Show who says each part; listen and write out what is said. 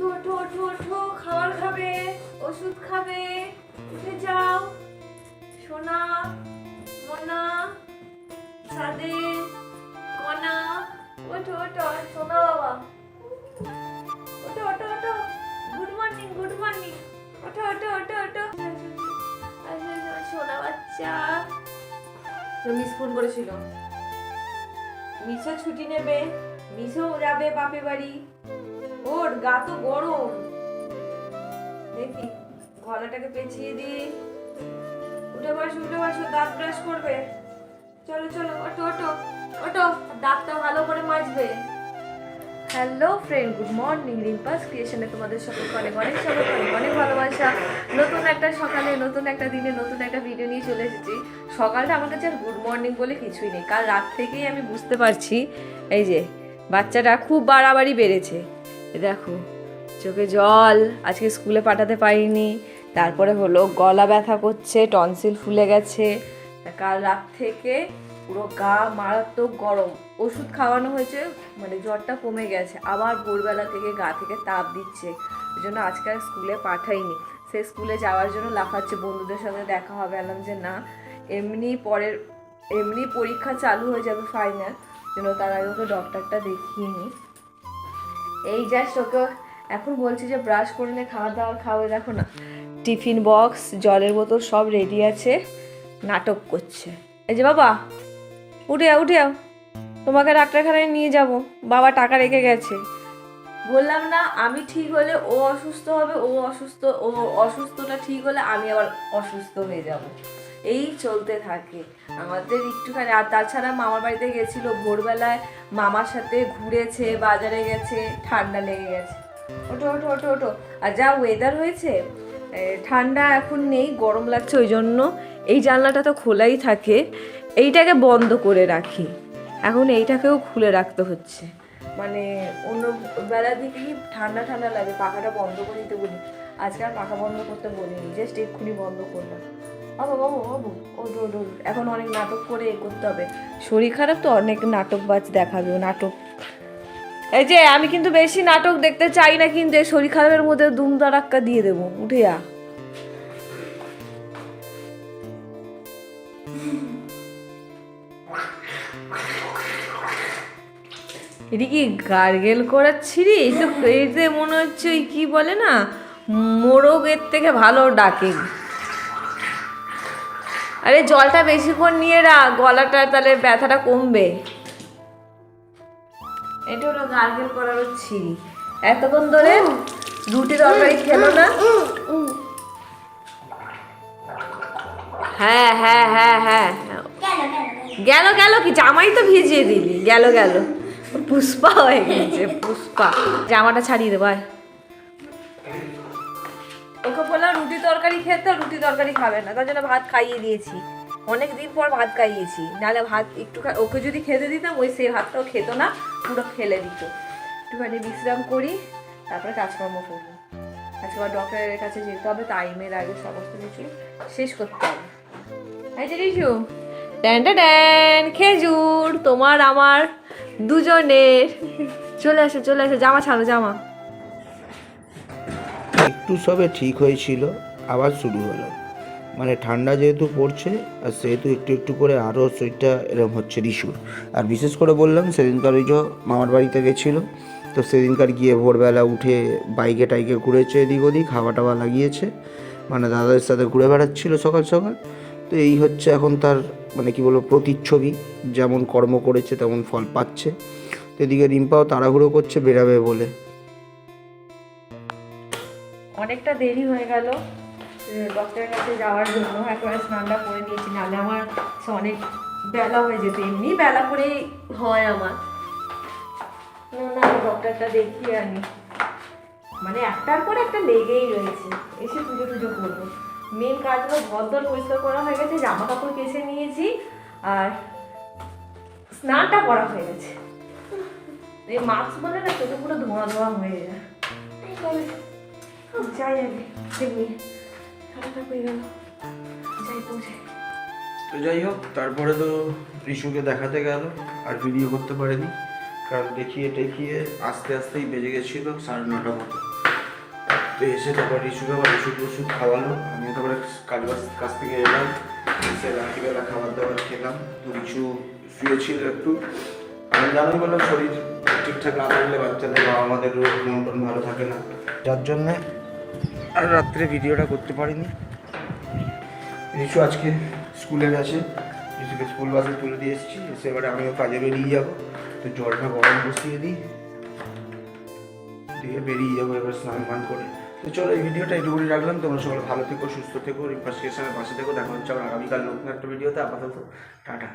Speaker 1: ওঠো ওঠো ওঠো ওঠো খাবার খাবে, ওষুধ খাবে, উঠে যাও। সোনা, মোনা সাদে কনা, ওঠো ওঠো, সোনা বাবা। ওঠো ওঠো ওঠো গুড মর্নিং গুড মর্নিং ওঠো ওঠো ওঠো ওঠো। সোনা বাচ্চা। মিস ফোন করেছিল। মিসও ছুটি নেবে মিসও যাবে বাপে বাড়ি। ওর গা তো গরম। দেখি, গলাটাকে পেঁচিয়ে দি উঠে বসো উঠে বসো, দাঁত ব্রাশ করবে। চলো চলো ওটো ওটো ওটো দাঁতটা ভালো করে মাজবে। Hello friend good morning Rimpa's ক্রিয়েশনে তোমাদের সকলকে অনেক অনেক স্বাগত, অনেক অনেক ভালোবাসা। নতুন একটা সকালে, নতুন একটা দিনে, নতুন একটা ভিডিও নিয়ে চলে এসেছি। সকালটা আমার কাছে আর গুড মর্নিং বলে কিছুই নেই। কাল রাত থেকেই আমি বুঝতে পারছি, এই যে, বাচ্চাটা খুব বাড়াবাড়ি বেড়েছে। দেখো, চোখে জল, আজকে স্কুলে পাঠাতে পারিনি। তারপরে হলো গলা ব্যথা করছে, টনসিল ফুলে গেছে। কাল রাত থেকে পুরো গা মারাত্মক গরম। ওষুধ খাওয়ানো হয়েছে মানে জ্বরটা কমে গেছে। আবার ভোরবেলা থেকে গা থেকে তাপ দিচ্ছে। ওই জন্য আজকে আর স্কুলে পাঠাইনি। সে স্কুলে যাওয়ার জন্য লাফাচ্ছে, বন্ধুদের সাথে দেখা হবে। এলাম যে না, এমনি পরের, এমনি পরীক্ষা চালু হয়ে যাবে ফাইনাল জন্য তার আগে ওকে ডক্টরটা দেখিয়ে নিই। এই জাস্ট ওকে এখন বলছি যে ব্রাশ করে নে, খাওয়া দাওয়া, খাওয়া দেখো না। টিফিন বক্স জলের বোতল, সব রেডি আছে। নাটক করছে। এই যে বাবা, উঠে যাও উঠে যাও। তোমাকে ডাক্তারখানায় নিয়ে যাব। বাবা টাকা রেখে গেছে। বললাম না, আমি ঠিক হলে ও অসুস্থ হবে, ও অসুস্থ, ও অসুস্থটা ঠিক হলে আমি আবার অসুস্থ হয়ে যাব। এই চলতে থাকে। আমাদের একটুখানি, আর তাছাড়া মামার বাড়িতে গেছিল, ভোরবেলায় মামার সাথে ঘুরেছে, বাজারে গেছে, ঠান্ডা লেগে গেছে। ওঠো ওঠো ওঠো ওঠো। আর যা ওয়েদার হয়েছে ঠান্ডা এখন নেই, গরম লাগছে ওই জন্য। এই জানলাটা তো খোলাই থাকে, এইটাকে বন্ধ করে রাখি। এখন এইটাকেও খুলে রাখতে হচ্ছে। মানে অন্য বেলা দিকে কি ঠান্ডা ঠান্ডা লাগে, পাখাটা বন্ধ করে দিতে বলি। আজকে আর পাখা বন্ধ করতে বলিনি জাস্ট এক্ষুনি বন্ধ করলাম। এখন অনেক নাটক করে এ করতে হবে। শরীর খারাপ তো, অনেক নাটক বাজ দেখাবে নাটক। এই যে, আমি কিন্তু বেশি নাটক দেখতে চাই না কিন্তু শরীর খারাপের মধ্যে দুম দারাক্কা দিয়ে দেবো। উঠে যা কি গার্গেল করাচ্ছিরি, এই তো এতে মনে হচ্ছে ওই কি বলে না, মোরগ এর থেকে ভালো ডাকে। আরে জলটা বেশিক্ষণ নিয়ে রাখ গলাটা তাহলে ব্যথাটা কমবে। এটা হলো গার্গেল করার ছিরি এতক্ষণ ধরে রুটি তরকারি খেলো না? হ্যাঁ হ্যাঁ হ্যাঁ হ্যাঁ। গেল গেল কি? জামাই তো ভিজিয়ে দিলি গেল গেল। পুষ্পা হয়ে গেছে পুষ্পা। জামাটা ছাড়িয়ে দেবো আয়। ওকে বললাম রুটি তরকারি খেতে, রুটি তরকারি খাবে না। তার জন্য ভাত খাইয়ে দিয়েছি। অনেক দিন পর ভাত খাইয়েছি। নাহলে ভাত একটু ওকে যদি খেতে দিতাম, ওই সেই ভাতটাও খেত না, পুরো ফেলে দিত। একটুখানি বিশ্রাম করি, তারপরে কাজকর্ম করব আজকে আবার ডক্টরের কাছে যেতে হবে টাইমের আগে সমস্ত কিছু শেষ করতে হবে। যে রিশু ড্যান ড্যান খেজুর, তোমার আমার দুজনের। চলে আসো চলে আসো জামা ছাড়ো, জামা।
Speaker 2: একটু সবে ঠিক হয়েছিল, আবার শুরু হলো। মানে ঠান্ডা যেহেতু পড়ছে, আর সেহেতু একটু একটু করে আরও শরীরটা এরকম হচ্ছে রিসুর আর বিশেষ করে বললাম, সেদিনকার ওই যে মামার বাড়িতে গেছিল, তো সেদিনকার গিয়ে ভোরবেলা উঠে বাইকে টাইকে ঘুরেছে এদিক ওদিক, হাওয়া টাওয়া লাগিয়েছে। মানে দাদাদের সাথে ঘুরে বেড়াচ্ছিল সকাল সকাল। তো এই হচ্ছে এখন তার মানে কি বলব, প্রতিচ্ছবি। যেমন কর্ম করেছে, তেমন ফল পাচ্ছে। তো এদিকে রিম্পাও তাড়াহুড়ো করছে বেরাবে বলে।
Speaker 1: অনেকটা দেরি হয়ে গেল ডক্টরের কাছে যাওয়ার জন্য। একবার স্নানটা করে নিয়েছি, নাহলে আমার অনেক বেলা হয়ে যেত, এমনি বেলা করেই হয় আমার। না না ডক্টরটা দেখিয়ে আনি। মানে একটার পর একটা লেগেই রয়েছে, এসে পুজো টুজো করব। মেন কাজ হলো ঘর দর পরিষ্কার করা হয়ে গেছে জামা কাপড় কেচে নিয়েছি, আর স্নানটা করা হয়ে গেছে। এই মাস্ক বলে না চোখে পুরো ধোঁয়া ধোঁয়া হয়ে যায়। যাই
Speaker 2: তো যাই হোক, তারপরে তো রিশুকে দেখাতে গেল, আর ভিডিও করতে পারেনি। কারণ দেখিয়ে টেকিয়ে আস্তে আস্তেই বেজে গেছিল সাড়ে নটা মতো। তো এসে তারপর রিসুকে আবার ওষুধ ওষুধ খাওয়ালো। আমি তারপরে কাজ কাছ থেকে এলাম। এসে রাত্রিবেলা খাবার দাবার খেলাম। তো রিসু শুয়েছিল একটু। আমি জানোই বললাম শরীর ঠিকঠাক না থাকলে বাচ্চাদের বাবা আমাদের মন টন ভালো থাকে না। যার জন্যে আর রাত্রে ভিডিওটা করতে পারিনি। রিসু আজকে স্কুলে গেছে। রিসুকে স্কুল বাসে তুলে দিয়ে এসেছি। এসে এবারে আমিও কাজে বেরিয়ে যাব। তো জলটা গরম বসিয়ে দিই। দিয়ে বেরিয়ে যাব এবার স্নান ফান করে। তো চলো এই ভিডিওটা এইটুকুনি রাখলাম। তোমরা সবাই ভালো থেকো, সুস্থ থেকো রিপাস পাশে থেকো। দেখা হচ্ছে আবার আগামীকাল নতুন একটা ভিডিওতে। আপাতত টাটা।